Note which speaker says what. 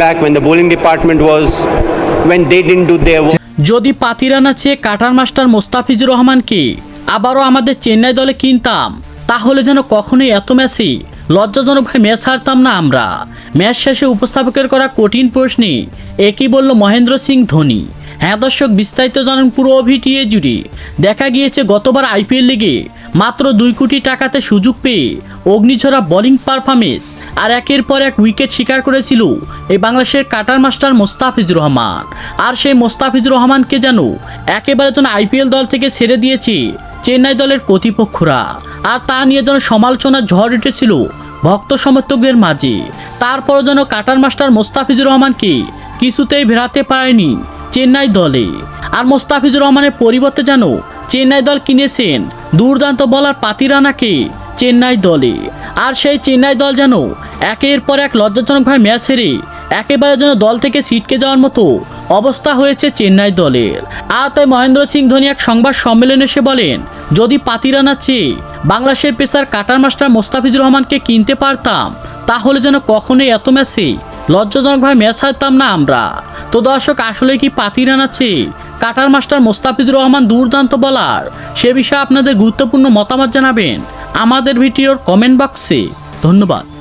Speaker 1: back when the bowling department was, when they didn't do their work.
Speaker 2: যদি পাতিরানা চেয়ে কাটার master Mostafizur রহমানকে আবারও আমাদের চেন্নাই দলে কিনতাম, তাহলে যেন কখনোই এত ম্যাচে লজ্জাজনকভাবে ম্যাচ হারতাম না আমরা। ম্যাচ শেষে উপস্থাপকের করা কঠিন প্রশ্নে একই বলল মহেন্দ্র সিং ধোনি? হ্যাঁ দর্শক, বিস্তারিত জানান পুরো অভিটিএ জুড়ে। দেখা গিয়েছে গতবার আইপিএল লিগে মাত্র দুই কোটি টাকাতে সুযোগ পেয়ে অগ্নিঝরা বোলিং পারফরমেন্স আর একের পর এক উইকেট শিকার করেছিল এই বাংলাদেশের কাটার মাস্টার মোস্তাফিজুর রহমান। আর সেই মোস্তাফিজুর রহমানকে যেন একেবারে যেন আইপিএল দল থেকে ছেড়ে দিয়েছে চেন্নাই দলের কর্তৃপক্ষরা। আর তা নিয়ে যেন সমালোচনার ঝড় উঠেছিল ভক্ত সমর্থকদের মাঝে। তারপর যেন কাটার মাস্টার মোস্তাফিজুর রহমানকে কিছুতেই ভেড়াতে পারেনি চেন্নাই দলে। আর মোস্তাফিজুর রহমানের পরিবর্তে যেন চেন্নাই দল কিনেছেন দুর্দান্ত বলার পাতিরানাকে চেন্নাই দলে আর সেই চেন্নাই দল যেন একের পর এক লজ্জাজনকভাবে ম্যাচ হেরে একেবারে যেন দল থেকে ছিটকে যাওয়ার মতো অবস্থা হয়েছে চেন্নাই দলের। আর তাই মহেন্দ্র সিং ধোনি এক সংবাদ সম্মেলনে এসে বলেন, যদি পাতিরানা চেয়ে বাংলাদেশের পেসার কাটার মাস্টার মোস্তাফিজুর রহমানকে কিনতে পারতাম, তাহলে যেন কখনোই এত ম্যাচে লজ্জাজনকভাবে ম্যাচ হারতাম না আমরা। তো দর্শক, আসলে কি পাতিরানা চেয়ে কাটার মাস্টার মোস্তাফিজুর রহমান দুর্দান্ত বলার সে বিষয়ে আপনাদের গুরুত্বপূর্ণ মতামত জানাবেন। আমাদের ভিডিওর কমেন্ট বক্সে ধন্যবাদ।